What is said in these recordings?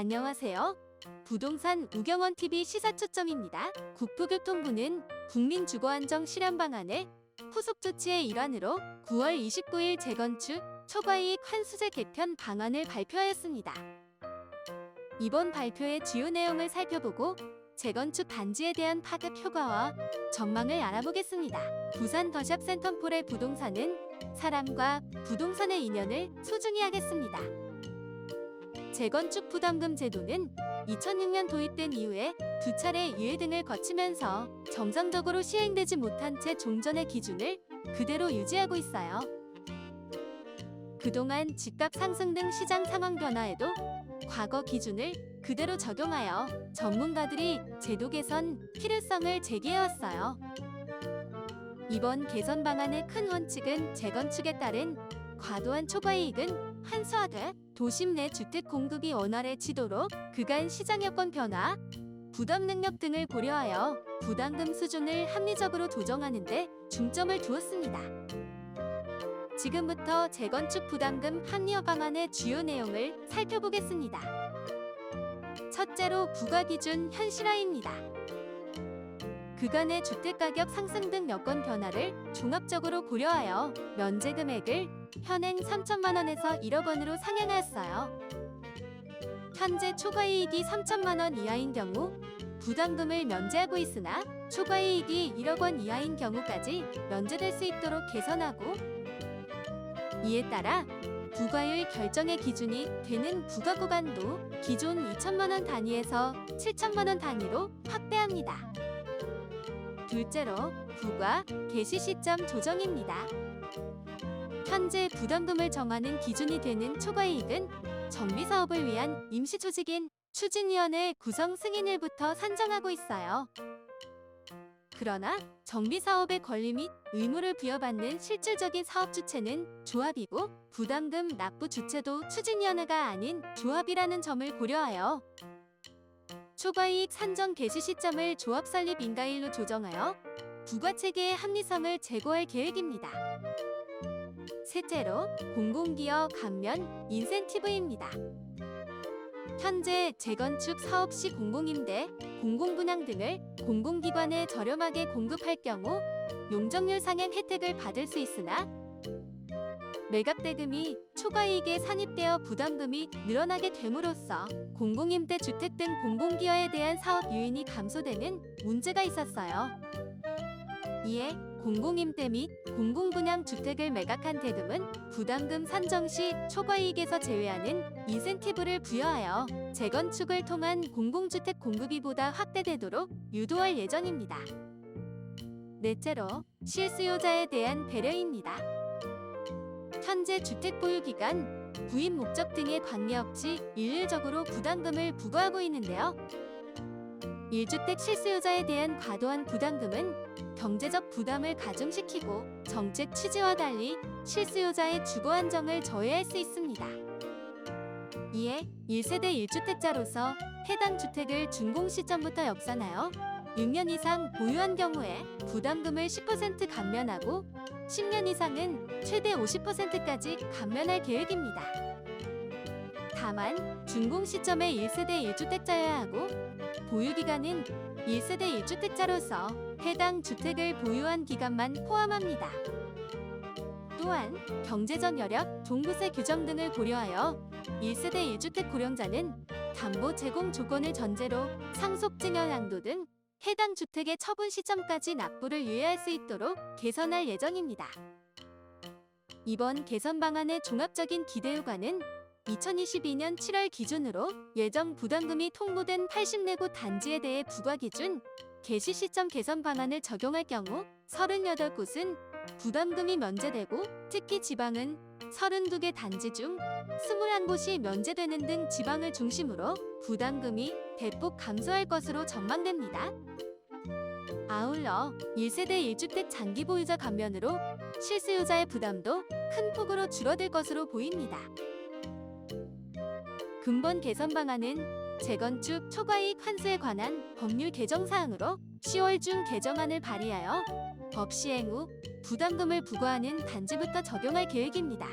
안녕하세요. 부동산 우경원 TV 시사 초점입니다. 국토교통부는 국민 주거 안정 실현 방안의 후속 조치의 일환으로 9월 29일 재건축 초과이익 환수제 개편 방안을 발표하였습니다. 이번 발표의 주요 내용을 살펴보고 재건축 단지에 대한 파급 효과와 전망을 알아보겠습니다. 부산 더샵 센텀폴의 부동산은 사람과 부동산의 인연을 소중히 하겠습니다. 재건축 부담금 제도는 2006년 도입된 이후에 두 차례 유예 등을 거치면서 정상적으로 시행되지 못한 채 종전의 기준을 그대로 유지하고 있어요. 그동안 집값 상승 등 시장 상황 변화에도 과거 기준을 그대로 적용하여 전문가들이 제도 개선 필요성을 제기해왔어요. 이번 개선 방안의 큰 원칙은 재건축에 따른 과도한 초과이익은 환수하되 도심 내 주택 공급이 원활해지도록 그간 시장 여건 변화, 부담 능력 등을 고려하여 부담금 수준을 합리적으로 조정하는 데 중점을 두었습니다. 지금부터 재건축 부담금 합리화 방안의 주요 내용을 살펴보겠습니다. 첫째로 부과 기준 현실화입니다. 그간의 주택가격 상승 등 여건 변화를 종합적으로 고려하여 면제 금액을 현행 3천만 원에서 1억 원으로 상향하였어요. 현재 초과이익이 3천만 원 이하인 경우 부담금을 면제하고 있으나 초과이익이 1억 원 이하인 경우까지 면제될 수 있도록 개선하고 이에 따라 부과율 결정의 기준이 되는 부과 구간도 기존 2천만 원 단위에서 7천만 원 단위로 확대합니다. 둘째로 부과 개시 시점 조정입니다. 현재 부담금을 정하는 기준이 되는 초과이익은 정비 사업을 위한 임시 조직인 추진위원회 구성 승인일부터 산정하고 있어요. 그러나 정비 사업의 권리 및 의무를 부여받는 실질적인 사업 주체는 조합이고 부담금 납부 주체도 추진위원회가 아닌 조합이라는 점을 고려하여 초과이익 산정 개시 시점을 조합 설립 인가일로 조정하여 부가체계의 합리성을 제고할 계획입니다. 셋째로 공공기업 감면 인센티브입니다. 현재 재건축 사업 시 공공임대, 공공분양 등을 공공기관에 저렴하게 공급할 경우 용적률 상향 혜택을 받을 수 있으나 매각대금이 초과이익에 산입되어 부담금이 늘어나게 됨으로써 공공임대 주택 등 공공기여에 대한 사업 유인이 감소되는 문제가 있었어요. 이에 공공임대 및 공공분양 주택을 매각한 대금은 부담금 산정 시 초과이익에서 제외하는 인센티브를 부여하여 재건축을 통한 공공주택 공급이 보다 확대되도록 유도할 예정입니다. 넷째로 실수요자에 대한 배려입니다. 현재 주택 보유 기간, 구입 목적 등에 관계없이 일률적으로 부담금을 부과하고 있는데요. 1주택 실수요자에 대한 과도한 부담금은 경제적 부담을 가중시키고 정책 취지와 달리 실수요자의 주거 안정을 저해할 수 있습니다. 이에 1세대 1주택자로서 해당 주택을 준공 시점부터 역산하여 6년 이상 보유한 경우에 부담금을 10% 감면하고 10년 이상은 최대 50%까지 감면할 계획입니다. 다만 준공 시점에 1세대 1주택자여야 하고 보유 기간은 1세대 1주택자로서 해당 주택을 보유한 기간만 포함합니다. 또한 경제적 여력, 종부세 규정 등을 고려하여 1세대 1주택 고령자는 담보 제공 조건을 전제로 상속 증여 양도 등 해당 주택의 처분 시점까지 납부를 유예할 수 있도록 개선할 예정입니다. 이번 개선 방안의 종합적인 기대 효과는 2022년 7월 기준으로 예정 부담금이 통보된 80내구 단지에 대해 부과 기준 개시 시점 개선 방안을 적용할 경우 38곳은 부담금이 면제되고 특히 지방은 32개 단지 중 21곳이 면제되는 등 지방을 중심으로 부담금이 대폭 감소할 것으로 전망됩니다. 아울러 1세대 1주택 장기 보유자 감면으로 실수요자의 부담도 큰 폭으로 줄어들 것으로 보입니다. 근본 개선 방안은 재건축 초과이익 환수에 관한 법률 개정 사항으로 10월 중 개정안을 발의하여 법 시행 후 부담금을 부과하는 단지부터 적용할 계획입니다.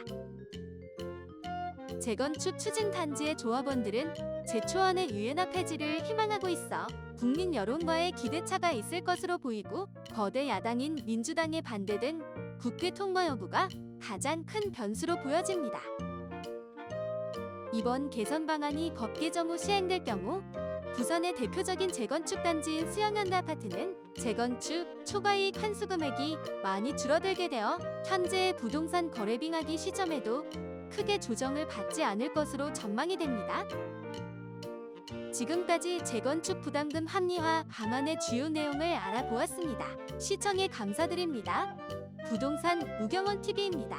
재건축 추진 단지의 조합원들은 제초원의 유연화 폐지를 희망하고 있어 국민 여론과의 기대차가 있을 것으로 보이고 거대 야당인 민주당의 반대 등 국회 통과 여부가 가장 큰 변수로 보여집니다. 이번 개선 방안이 법 개정 후 시행될 경우 부산의 대표적인 재건축 단지인 수영현대 아파트는 재건축 초과이익 환수 금액이 많이 줄어들게 되어 현재의 부동산 거래 빙하기 시점에도 크게 조정을 받지 않을 것으로 전망이 됩니다. 지금까지 재건축 부담금 합리화 방안의 주요 내용을 알아보았습니다. 시청에 감사드립니다. 부동산 우경원 TV입니다.